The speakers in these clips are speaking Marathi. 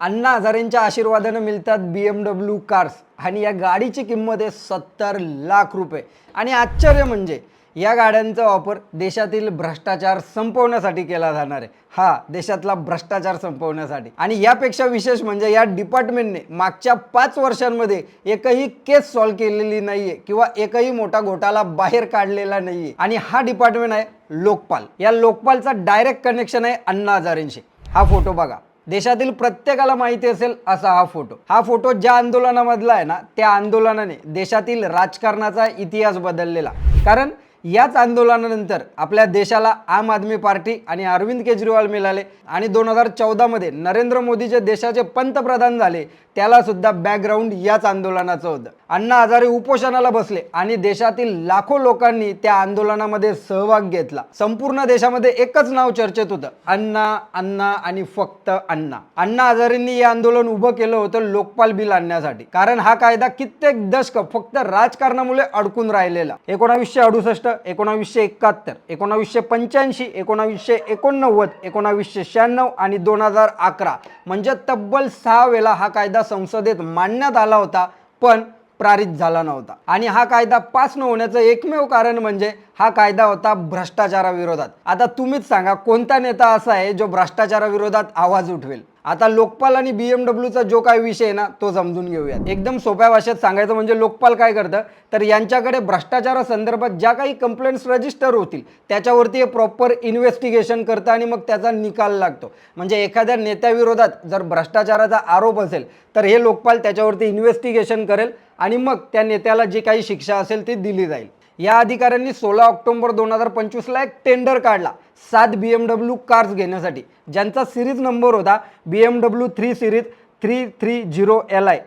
अण्णा हजारेंच्या आशीर्वादानं मिळतात बी एम डब्ल्यू कार्स आणि या गाडीची किंमत आहे सत्तर लाख रुपये. आणि आश्चर्य म्हणजे या गाड्यांचा वापर देशातील भ्रष्टाचार संपवण्यासाठी केला जाणार आहे. हा देशातला भ्रष्टाचार संपवण्यासाठी. आणि यापेक्षा विशेष म्हणजे या डिपार्टमेंटने मागच्या पाच वर्षांमध्ये एकही केस सॉल्व्ह केलेली नाहीये किंवा एकही मोठा घोटाला बाहेर काढलेला नाहीये. आणि हा डिपार्टमेंट आहे लोकपाल. या लोकपालचा डायरेक्ट कनेक्शन आहे अण्णा हजारेंशी. हा फोटो बघा. देशातील प्रत्येकाला माहिती असेल असा हा फोटो. हा फोटो ज्या आंदोलनामधला आहे ना त्या आंदोलनाने देशातील राजकारणाचा इतिहास बदललेला. कारण याच आंदोलनानंतर आपल्या देशाला आम आदमी पार्टी आणि अरविंद केजरीवाल मिळाले आणि दोन हजार चौदामध्ये नरेंद्र मोदी जे देशाचे पंतप्रधान झाले त्याला सुद्धा बॅकग्राऊंड याच आंदोलनाचं होतं. अण्णा हजारे उपोषणाला बसले आणि देशातील लाखो लोकांनी त्या आंदोलनामध्ये सहभाग घेतला. संपूर्ण देशामध्ये एकच नाव चर्चेत होतं अण्णा अण्णा आणि फक्त अण्णा. अण्णा हजारेंनी हे आंदोलन उभं केलं होतं लोकपाल बिल आणण्यासाठी. कारण हा कायदा कित्येक दशक फक्त राजकारणामुळे अडकून राहिलेला. एकोणावीसशे अडुसष्ट एकोणावीसशे एकाहत्तर एकोणावीसशे पंच्याऐंशी एकोणावीसशे एकोणनव्वद एकोणावीसशे शहाण्णव आणि दोन हजार अकरा. म्हणजे तब्बल सहा वेळा हा कायदा संसदेत मांडण्यात आला होता पण पारित झाला नव्हता. आणि हा कायदा पास न होण्याचं एकमेव कारण म्हणजे हा कायदा होता भ्रष्टाचाराविरोधात. आता तुम्हीच सांगा कोणता नेता असा आहे जो भ्रष्टाचाराविरोधात आवाज उठवेल? आता लोकपाल आणि बी एम डब्ल्यूचा जो काय विषय आहे ना तो समजून घेऊयात. एकदम सोप्या भाषेत सांगायचं म्हणजे लोकपाल काय करतं? तर यांच्याकडे भ्रष्टाचारासंदर्भात ज्या काही कंप्लेंट्स रजिस्टर होतील त्याच्यावरती हे प्रॉपर इन्व्हेस्टिगेशन करतं आणि मग त्याचा निकाल लागतो. म्हणजे एखाद्या नेत्याविरोधात जर भ्रष्टाचाराचा आरोप असेल तर हे लोकपाल त्याच्यावरती इन्व्हेस्टिगेशन करेल आणि मग त्या नेत्याला जी काही शिक्षा असेल ती दिली जाईल. या अधिकाऱ्यांनी सोळा ऑक्टोबर दोन हजार पंचवीसला एक टेंडर काढला. सात बी एम डब्ल्यू कार्स घेण्यासाठी. ज्यांचा सिरीज नंबर होता B M W three series three three zero L I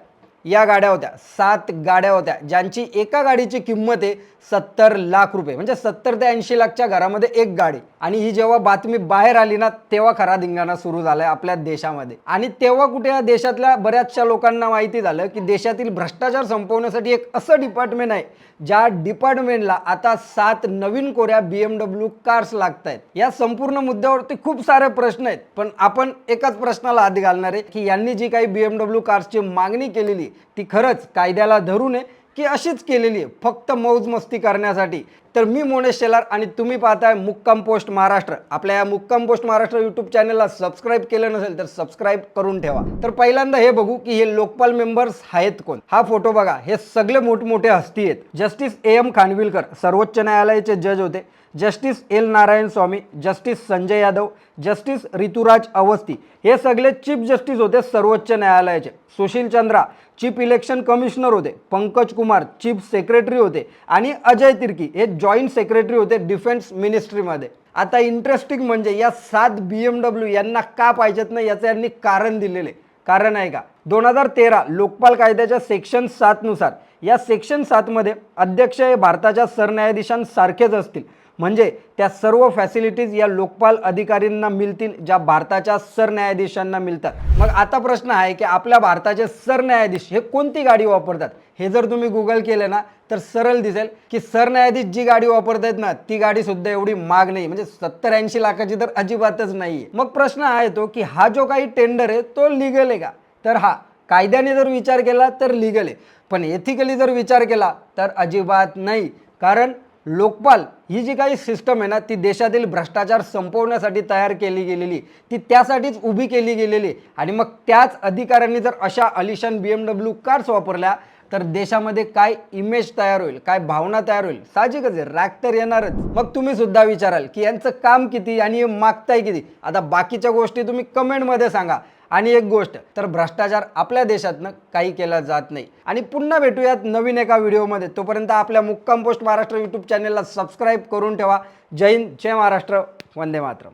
या गाड्या होत्या सात गाड्या होत्या ज्यांची एका गाडीची किंमत आहे सत्तर लाख रुपये. म्हणजे सत्तर ते ऐंशी लाखच्या घरामध्ये एक गाडी. आणि ही जेव्हा बातमी बाहेर आली ना तेव्हा खरा धिंगाणा सुरू झालाय आपल्या देशामध्ये. आणि तेव्हा कुठे या देशातल्या बऱ्याचशा लोकांना माहिती झालं की देशातील भ्रष्टाचार संपवण्यासाठी एक असं डिपार्टमेंट आहे ज्या डिपार्टमेंटला आता सात नवीन कोऱ्या बी एम डब्ल्यू कार्स लागत आहेत या संपूर्ण मुद्द्यावरती खूप सारे प्रश्न आहेत. पण आपण एकाच प्रश्नाला हात घालणार आहे की यांनी जी काही बी एम कार्सची मागणी केलेली ती खरंच कायद्याला धरून आहे की अशीच केलेली आहे. फक्त मौज मस्ती करण्यासाठी. तर मी मोनेश शेलार आणि तुम्ही पाहताय मुक्काम पोस्ट महाराष्ट्र. आपल्या या मुक्काम पोस्ट महाराष्ट्र यूट्यूब चॅनलला सबस्क्राईब केलं नसेल तर सबस्क्राईब करून ठेवा. तर पहिल्यांदा हे बघू की हे लोकपाल मेंबर्स आहेत कोण? हा फोटो बघा. हे सगळे मोठमोठे हस्ती आहेत. जस्टिस ए एम खानविलकर सर्वोच्च न्यायालयाचे जज होते. Justice L Narayan Swamy justice Sanjay Yadav justice Rituraj Awasthi हे सगळे चीफ जस्टिस होते सर्वोच्च न्यायालयाचे. Sushil Chandra chief election commissioner होते. पंकज कुमार चीफ सेक्रेटरी होते. आणि अजय तिर्की हे जॉईंट सेक्रेटरी होते डिफेन्स मिनिस्ट्रीमध्ये. आता इंटरेस्टिंग म्हणजे या सात बी एम डब्ल्यू यांना का पाहिजेत ना याचं यांनी कारण दिलेले. कारण आहे का? दोन हजार तेरा लोकपाल कायद्याच्या सेक्शन सातनुसार या सेक्शन सातमध्ये अध्यक्ष हे भारताच्या सरन्यायाधीशांसारखेच असतील. म्हणजे त्या सर्व फॅसिलिटीज या लोकपाल अधिकारींना मिळतील ज्या भारताच्या सरन्यायाधीशांना मिळतात. मग आता प्रश्न आहे की आपल्या भारताचे सरन्यायाधीश हे कोणती गाडी वापरतात? हे जर तुम्ही गुगल केलं ना तर सरळ दिसेल की सरन्यायाधीश जी गाडी वापरतायत ना ती गाडी सुद्धा एवढी माग नाही. म्हणजे सत्तर ऐंशी लाखाची तर अजिबातच नाही मग प्रश्न आहे तो की हा जो काही टेंडर आहे तो लिगल आहे का? तर हा कायद्याने जर विचार केला तर लिगल आहे. पण एथिकली जर विचार केला तर अजिबात नाही. कारण लोकपाल ही जी काही सिस्टम आहे ना ती देशातील भ्रष्टाचार संपवण्यासाठी तयार केली गेलेली. ती त्यासाठीच उभी केली गेलेली. आणि मग त्याच अधिकाऱ्यांनी जर अशा अलिशान बी एम डब्ल्यू कार्स वापरल्या तर देशामध्ये काय इमेज तयार होईल काय भावना तयार होईल? साहजिकच आहे. रॅक तर येणारच. मग तुम्ही सुद्धा विचाराल की यांचं काम किती आणि हे मागताय किती? आता बाकीच्या गोष्टी तुम्ही कमेंटमध्ये सांगा. आणि एक गोष्ट तर भ्रष्टाचार आपल्या देशातनं काही केला जात नाही. आणि पुन्हा भेटूयात नवीन एका व्हिडिओमध्ये. तोपर्यंत आपल्या मुक्काम पोस्ट महाराष्ट्र यूट्यूब चॅनलला सबस्क्राईब करून ठेवा. जय हिंद जय महाराष्ट्र वंदे मातरम.